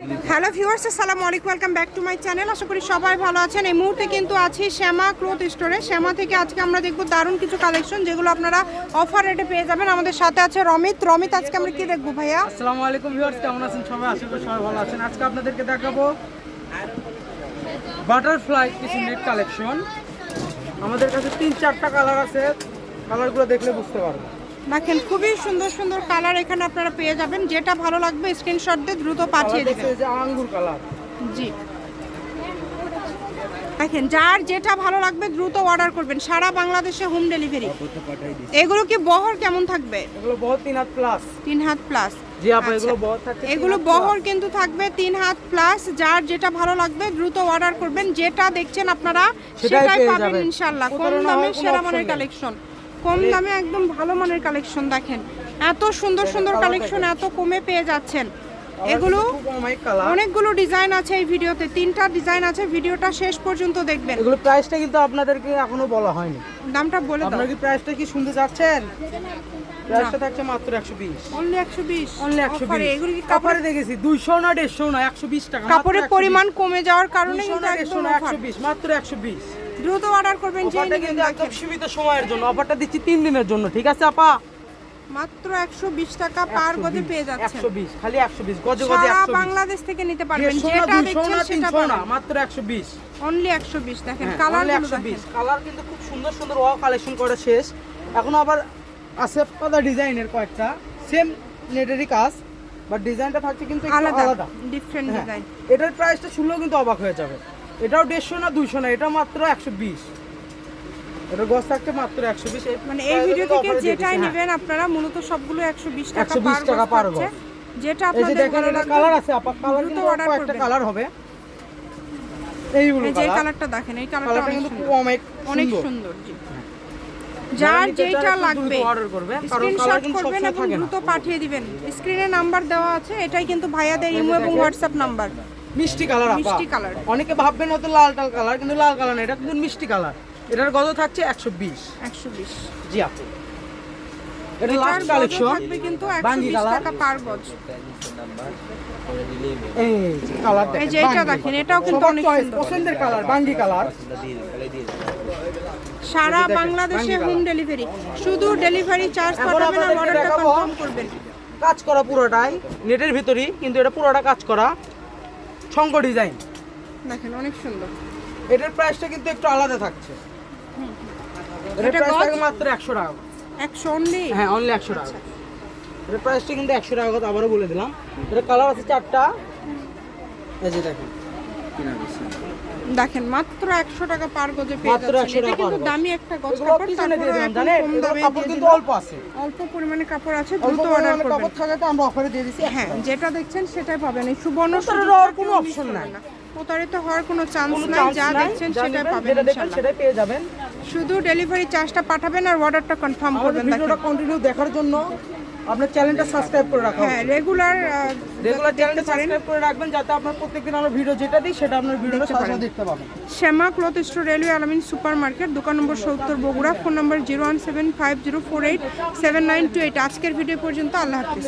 Hello viewers, আসসালামু আলাইকুম, welcome back to my channel. আশা করি সবাই ভালো আছেন। এই মুহূর্তে কিন্তু আছি শ্যামা ক্লথ স্টোরে। শ্যামা থেকে আজকে আমরা দেখব দারুণ কিছু কালেকশন যেগুলো আপনারা অফার রেটে পেয়ে যাবেন। আমাদের সাথে আছে রমিত। রমিত, আজকে আমরা কি দেখব ভাইয়া? আসসালামু আলাইকুম ভিউয়ার্স, কেমন আছেন সবাই? আশা করি সবাই ভালো আছেন। আজকে আপনাদেরকে দেখাবো বাটারফ্লাই কিছু নেট কালেকশন আমাদের কাছে তিন চারটা কালার আছে কালারগুলো দেখলে বুঝতে পারবেন। দেখেন খুবই সুন্দর সুন্দর কালার এখানে আপনারা পেয়ে যাবেন। যেটা ভালো লাগবে স্ক্রিনশট দিয়ে দ্রুত পাঠিয়ে দেবেন। আঙ্গুর কালার। জি। দেখেন যার যেটা ভালো লাগবে দ্রুত অর্ডার করবেন। সারা বাংলাদেশে হোম ডেলিভারি এগুলো কি বহর কেমন থাকবে? এগুলো বহুত তিন হাত প্লাস তিন হাত প্লাস জি আপা এগুলো বহুত থাকছে তিন এগুলো বহর কিন্তু থাকবে তিন হাত প্লাস যার যেটা ভালো লাগবে দ্রুত অর্ডার করবেন। যেটা দেখছেন আপনারা সেটাই পাবেন ইনশাআল্লাহ। প্রতারণা দামে সেরা মানের কালেকশন কম দামে একদম ভালো মানের কালেকশন দেখেন। এত সুন্দর সুন্দর কালেকশন এত কমে পেয়ে যাচ্ছেন। এগুলো অনেকগুলো ডিজাইন আছে এই ভিডিওতে তিনটা ডিজাইন আছে ভিডিওটা শেষ পর্যন্ত দেখবেন। এগুলো প্রাইসটা কিন্তু আপনাদেরকে এখনও বলা হয়নি। দামটা বলে দাও। আপনারা কি প্রাইসটা কি শুনতে চাচ্ছেন? প্রাইসটা থাকছে মাত্র একশো বিশ। অনলি একশো বিশ। অনলি একশো বিশ। এগুলো কি কাপড়ে দেখেছি দুইশো না দেড়শো না একশো বিশ টাকা কাপড়ের পরিমাণ কমে যাওয়ার কারণে 200 কিন্তু না একদম 150 না offer। 120 মাত্র 120 দ্রুত অর্ডার করবেন অফারটা কিন্তু একদম সীমিত সময়ের জন্য। অফারটা দিচ্ছি 3 দিনের জন্য ঠিক আছে আপা? মাত্র একশো বিশ টাকা পার গজে পেয়ে যাচ্ছেন। 120 খালি 120 গজে গজে 120 বাংলাদেশ থেকে নিতে পারবেন। 150 যেটা না 200 দেখছেন সেটা 300 পাবেন। মাত্র 120 অনলি একশো বিশ দেখেন কালার only 120 কালার কিন্তু খুব সুন্দর সুন্দর ওয়াও কালেকশন করা শেষ। এখন আবার আছে পাতা ডিজাইনের কয়েকটা। সেম নেটেরই কাজ বাট ডিজাইনটা থাকছে কিন্তু আলাদা আলাদা। ডিফারেন্ট হ্যাঁ, ডিজাইন এটার প্রাইসটা শুনলেও কিন্তু অবাক হয়ে যাবে। এটাও দেড়শো না দুইশো না এটা মাত্র একশো বিশ। এটা গছ থাকছে মাত্র একশো বিশ। মানে এই ভিডিও থেকে যেটাই নেবেন আপনারা মূলত সবগুলো একশো বিশ টাকা 120 পার টাকা পার পাচ্ছে। যেটা আপনাদের দেখেন এটা কালার আছে আপা কালার কিন্তু কয়েকটা কালার হবে। এইগুলো এই যে কালারটা দেখেন এই কালারটা কিন্তু অনেক অনেক সুন্দর। জি। যার যেটা লাগবে স্ক্রিনশট করবেন এবং দ্রুত পাঠিয়ে দিবেন। স্ক্রিনে নাম্বার দেওয়া আছে এটাই কিন্তু ভাইয়াদের ইমো এবং হোয়াটসঅ্যাপ নাম্বার মিষ্টি কালার আপা। মিষ্টি কালার। অনেকে ভাববেন হয়তো লাল টাল কালার কিন্তু লাল কালার না এটা কিন্তু মিষ্টি কালার। এটার গজ থাকছে একশো বিশ। একশো বিশ। জি আপু। এটা লাস্ট কালেকশন থাকবে কিন্তু একশো বাঙ্গি বিশ কালার। টাকা পার গজ। এই কালার এই যে এটা দেখেন এটাও কিন্তু অনেক সুন্দর। পছন্দের কালার বাঙ্গি কালার। সারা বাংলাদেশে হোম ডেলিভারি শুধু ডেলিভারি চার্জ পাঠাবেন আর অর্ডারটা কনফার্ম করবেন। কাজ করা পুরোটাই নেটের ভিতরই কিন্তু এটা পুরোটা কাজ করা। শঙ্ক ডিজাইন। দেখেন অনেক সুন্দর। এটার প্রাইসটা কিন্তু একটু আলাদা থাকছে। এটার এটা প্রাইস? মাত্র একশো টাকা একশো অনলি হ্যাঁ অনলি একশো টাকা এটার প্রাইসটা কিন্তু একশো টাকা আবারও বলে দিলাম। এটা কালার আছে চারটা। এই যে দেখেন। দেখেন মাত্র একশো টাকা পার গজে পেয়ে যাচ্ছেন। 100 এটা কিন্তু দামি একটা গজ। কাপড় তারপরে জানেন? কাপড় কিন্তু অল্প আছে। অল্প পরিমাণে কাপড় আছে দ্রুত অর্ডার করবেন। কাপড় থাকাতে আমরা অফারে দিয়ে দিছি হ্যাঁ। যেটা দেখছেন সেটাই পাবেন। এই সুবর্ণ সুযোগটা কোনো করবেন নাই। প্রতারিত হওয়ার কোনো চান্স নাই যা দেখছেন সেটাই পাবেন সেটাই পেয়ে যাবেন। শুধু ডেলিভারি চার্জটা পাঠাবেন আর অর্ডারটা কনফার্ম করবেন ভিডিওটা কন্টিনিউ দেখার জন্য আপনার চ্যানেলটা সাবস্ক্রাইব করে রাখা হ্যাঁ রেগুলার রেগুলার চ্যানেলটা সাবস্ক্রাইব করে রাখবেন যাতে আপনার প্রত্যেকদিন আমরা ভিডিও যেটা দিই সেটা আপনার ভিডিওটা। সরাসরি দেখতে পাবেন। Shyama cloth store railway Alamin super market দোকান নম্বর সত্তর Bogura phone number zero one seven five zero four eight seven nine two eight আজকের ভিডিও পর্যন্ত আল্লাহ হাফিজ।